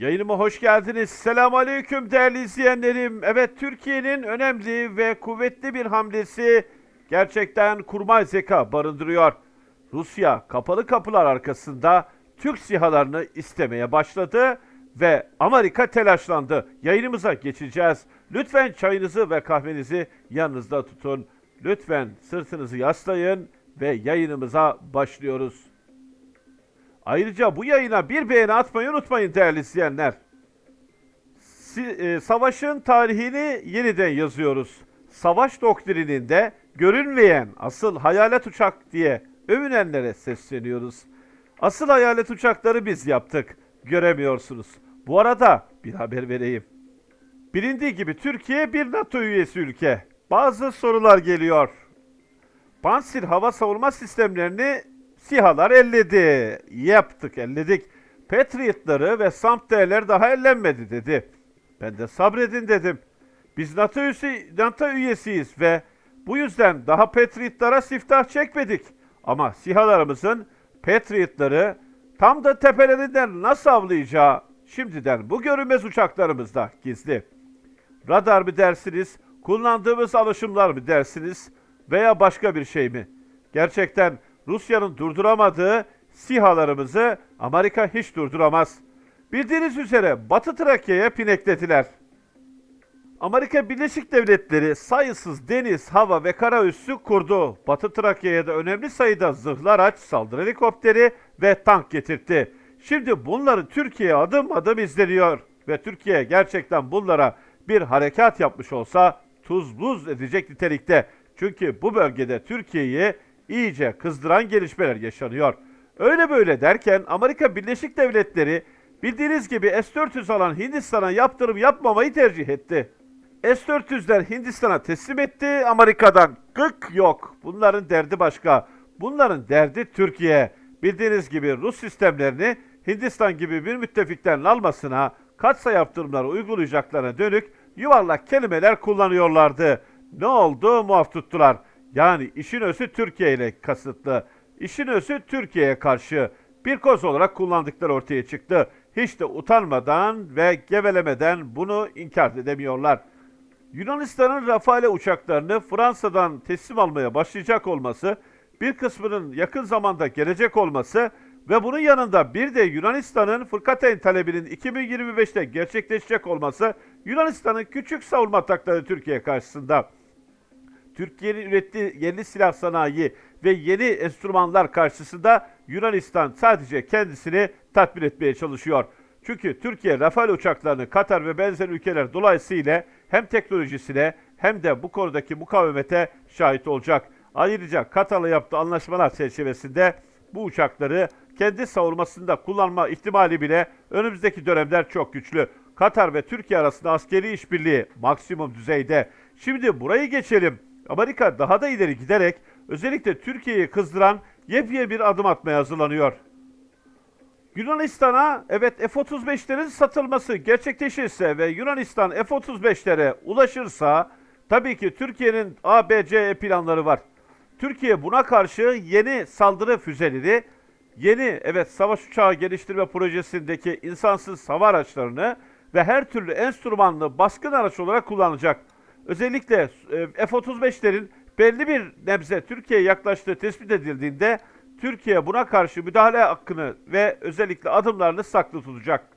Yayınıma hoş geldiniz. Selamun Aleyküm değerli izleyenlerim. Evet Türkiye'nin önemli ve kuvvetli bir hamlesi gerçekten kurmay zeka barındırıyor. Rusya kapalı kapılar arkasında Türk sihalarını istemeye başladı ve Amerika telaşlandı. Yayınımıza geçeceğiz. Lütfen çayınızı ve kahvenizi yanınızda tutun. Lütfen sırtınızı yaslayın ve yayınımıza başlıyoruz. Ayrıca bu yayına bir beğeni atmayı unutmayın değerli izleyenler. E, savaşın tarihini yeniden yazıyoruz. Savaş doktrininde görünmeyen asıl hayalet uçak diye övünenlere sesleniyoruz. Asıl hayalet uçakları biz yaptık. Göremiyorsunuz. Bu arada bir haber vereyim. Bilindiği gibi Türkiye bir NATO üyesi ülke. Bazı sorular geliyor. Pantsir hava savunma sistemlerini SİHA'lar elledi. Yaptık, elledik. Patriot'ları ve SAMPT'ler daha ellenmedi dedi. Ben de sabredin dedim. Biz NATO, üyesi, NATO üyesiyiz ve bu yüzden daha Patriot'lara siftah çekmedik. Ama SİHA'larımızın Patriot'ları tam da tepelerinden nasıl avlayacağı şimdiden bu görünmez uçaklarımızda gizli. Radar mı dersiniz, kullandığımız alışımlar mı dersiniz veya başka bir şey mi? Gerçekten Rusya'nın durduramadığı SİHA'larımızı Amerika hiç durduramaz. Bildiğiniz üzere Batı Trakya'ya pineklediler. Amerika Birleşik Devletleri sayısız deniz, hava ve kara üssü kurdu. Batı Trakya'ya da önemli sayıda zırhlı araç, saldırı helikopteri ve tank getirtti. Şimdi bunları Türkiye adım adım izleniyor ve Türkiye gerçekten bunlara bir harekat yapmış olsa tuz buz edecek nitelikte. Çünkü bu bölgede Türkiye'yi iyice kızdıran gelişmeler yaşanıyor. Öyle böyle derken Amerika Birleşik Devletleri bildiğiniz gibi S-400 alan Hindistan'a yaptırım yapmamayı tercih etti. S-400'ler Hindistan'a teslim etti. Amerika'dan gık yok. Bunların derdi başka. Bunların derdi Türkiye. Bildiğiniz gibi Rus sistemlerini Hindistan gibi bir müttefiklerin almasına, katsa yaptırımları uygulayacaklarına dönük yuvarlak kelimeler kullanıyorlardı. Ne oldu? Muaf tuttular. Yani işin özü Türkiye ile kasıtlı. İşin özü Türkiye'ye karşı bir koz olarak kullandıkları ortaya çıktı. Hiç de utanmadan ve gevelemeden bunu inkar edemiyorlar. Yunanistan'ın Rafale uçaklarını Fransa'dan teslim almaya başlayacak olması, bir kısmının yakın zamanda gelecek olması ve bunun yanında bir de Yunanistan'ın fırkateyn talebinin 2025'te gerçekleşecek olması Yunanistan'ın küçük savunma atakları Türkiye karşısında. Türkiye'nin ürettiği yeni silah sanayi ve yeni enstrümanlar karşısında Yunanistan sadece kendisini tatmin etmeye çalışıyor. Çünkü Türkiye Rafale uçaklarını Katar ve benzer ülkeler dolayısıyla hem teknolojisine hem de bu konudaki mukavemete şahit olacak. Ayrıca Katar'la yaptığı anlaşmalar çerçevesinde bu uçakları kendi savunmasında kullanma ihtimali bile önümüzdeki dönemler çok güçlü. Katar ve Türkiye arasında askeri işbirliği maksimum düzeyde. Şimdi burayı geçelim. Amerika daha da ileri giderek özellikle Türkiye'yi kızdıran yepyeni bir adım atmaya hazırlanıyor. Yunanistan'a evet F-35'lerin satılması gerçekleşirse ve Yunanistan F-35'lere ulaşırsa tabii ki Türkiye'nin ABC planları var. Türkiye buna karşı yeni saldırı füzeleri, yeni evet savaş uçağı geliştirme projesindeki insansız hava araçlarını ve her türlü enstrümanlı baskın araç olarak kullanacak. Özellikle e, F-35'lerin belli bir nebze Türkiye'ye yaklaştığı tespit edildiğinde Türkiye buna karşı müdahale hakkını ve özellikle adımlarını saklı tutacak.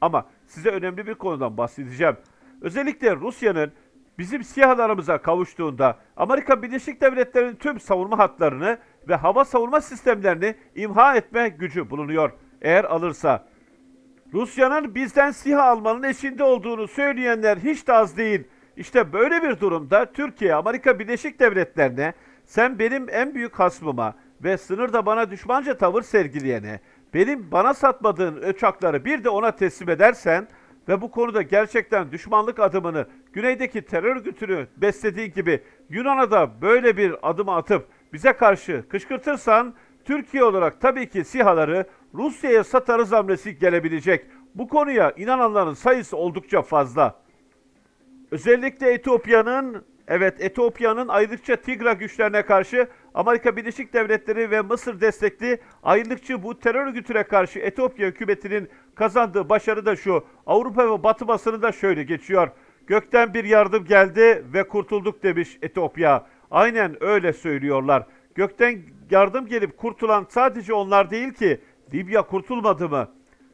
Ama size önemli bir konudan bahsedeceğim. Özellikle Rusya'nın bizim sihalarımıza kavuştuğunda Amerika Birleşik Devletleri'nin tüm savunma hatlarını ve hava savunma sistemlerini imha etme gücü bulunuyor. Eğer alırsa Rusya'nın bizden SİHA almanın eşinde olduğunu söyleyenler hiç de az değil. İşte böyle bir durumda Türkiye, Amerika Birleşik Devletleri'ne sen benim en büyük hasmıma ve sınırda bana düşmanca tavır sergileyene, benim bana satmadığın uçakları bir de ona teslim edersen ve bu konuda gerçekten düşmanlık adımını güneydeki terör örgütünü beslediği gibi Yunan'a da böyle bir adım atıp bize karşı kışkırtırsan Türkiye olarak tabii ki SİHA'ları Rusya'ya satarız hamlesi gelebilecek. Bu konuya inananların sayısı oldukça fazla. Özellikle Etiyopya'nın evet Etiyopya'nın ayrıca Tigra güçlerine karşı Amerika Birleşik Devletleri ve Mısır destekli ayrılıkçı bu terör örgütüne karşı Etiyopya hükümetinin kazandığı başarı da şu. Avrupa ve Batı basını da şöyle geçiyor. Gökten bir yardım geldi ve kurtulduk demiş Etiyopya. Aynen öyle söylüyorlar. Gökten yardım gelip kurtulan sadece onlar değil ki. Libya kurtulmadı mı?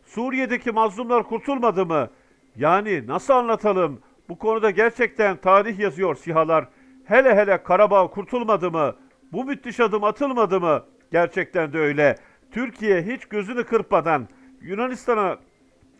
Suriye'deki mazlumlar kurtulmadı mı? Yani nasıl anlatalım? Bu konuda gerçekten tarih yazıyor sihalar. Hele hele Karabağ kurtulmadı mı? Bu müthiş adım atılmadı mı? Gerçekten de öyle. Türkiye hiç gözünü kırpmadan Yunanistan'a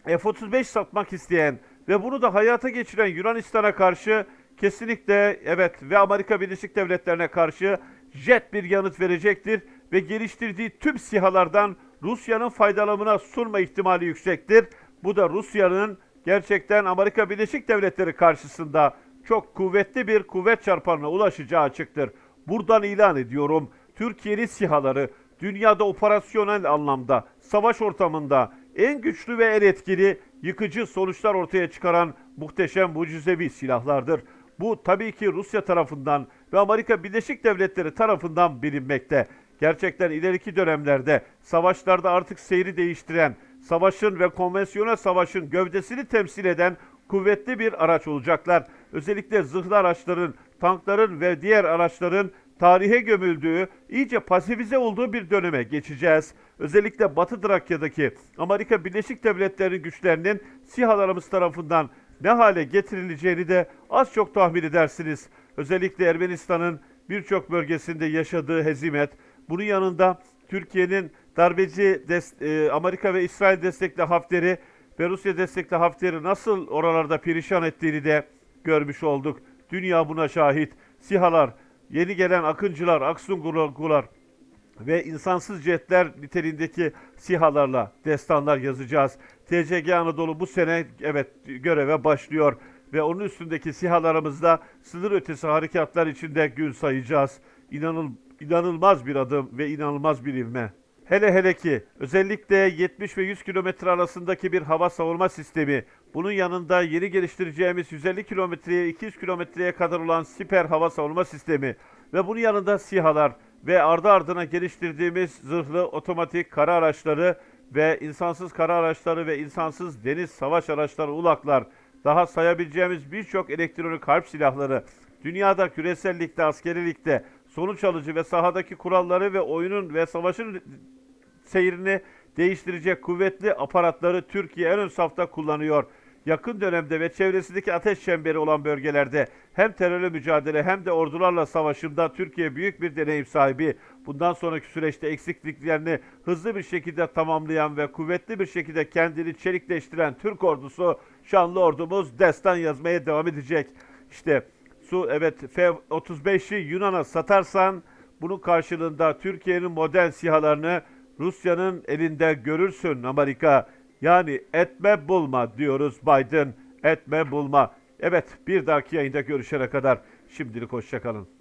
F-35 satmak isteyen ve bunu da hayata geçiren Yunanistan'a karşı kesinlikle evet ve Amerika Birleşik Devletleri'ne karşı jet bir yanıt verecektir ve geliştirdiği tüm sihalardan Rusya'nın faydalanımına sunma ihtimali yüksektir. Bu da Rusya'nın gerçekten Amerika Birleşik Devletleri karşısında çok kuvvetli bir kuvvet çarpanına ulaşacağı açıktır. Buradan ilan ediyorum. Türkiye'nin sihaları dünyada operasyonel anlamda, savaş ortamında en güçlü ve en etkili yıkıcı sonuçlar ortaya çıkaran muhteşem mucizevi silahlardır. Bu tabii ki Rusya tarafından ve Amerika Birleşik Devletleri tarafından bilinmekte. Gerçekten ileriki dönemlerde savaşlarda artık seyri değiştiren, savaşın ve konvansiyonel savaşın gövdesini temsil eden kuvvetli bir araç olacaklar. Özellikle zırhlı araçların, tankların ve diğer araçların tarihe gömüldüğü, iyice pasifize olduğu bir döneme geçeceğiz. Özellikle Batı Trakya'daki Amerika Birleşik Devletleri güçlerinin SİHA'larımız tarafından ne hale getirileceğini de az çok tahmin edersiniz. Özellikle Ermenistan'ın birçok bölgesinde yaşadığı hezimet, bunun yanında Türkiye'nin darbeci e, Amerika ve İsrail destekli Hafter'i ve Rusya destekli Hafter'i nasıl oralarda perişan ettiğini de görmüş olduk. Dünya buna şahit. SİHA'lar, yeni gelen Akıncılar, Aksungular ve insansız jetler niteliğindeki SİHA'larla destanlar yazacağız. TCG Anadolu bu sene evet göreve başlıyor ve onun üstündeki SİHA'larımızda sınır ötesi harekatlar içinde gün sayacağız. İnanıl, inanılmaz bir adım ve inanılmaz bir ivme. Hele hele ki özellikle 70 ve 100 kilometre arasındaki bir hava savunma sistemi, bunun yanında yeni geliştireceğimiz 150 kilometreye 200 kilometreye kadar olan siper hava savunma sistemi ve bunun yanında SİHA'lar ve ardı ardına geliştirdiğimiz zırhlı otomatik kara araçları ve insansız kara araçları ve insansız deniz savaş araçları ULAK'lar, daha sayabileceğimiz birçok elektronik harp silahları, dünyada küresellikte, askerilikte sonuç alıcı ve sahadaki kuralları ve oyunun ve savaşın seyrini değiştirecek kuvvetli aparatları Türkiye en ön safta kullanıyor. Yakın dönemde ve çevresindeki ateş çemberi olan bölgelerde hem terörle mücadele hem de ordularla savaşında Türkiye büyük bir deneyim sahibi. Bundan sonraki süreçte eksikliklerini hızlı bir şekilde tamamlayan ve kuvvetli bir şekilde kendini çelikleştiren Türk ordusu, şanlı ordumuz destan yazmaya devam edecek. İşte su evet F-35'i Yunan'a satarsan bunun karşılığında Türkiye'nin modern sihalarını Rusya'nın elinde görürsün Amerika. Yani etme bulma diyoruz Biden. Etme bulma. Evet bir dahaki yayında görüşene kadar şimdilik hoşçakalın.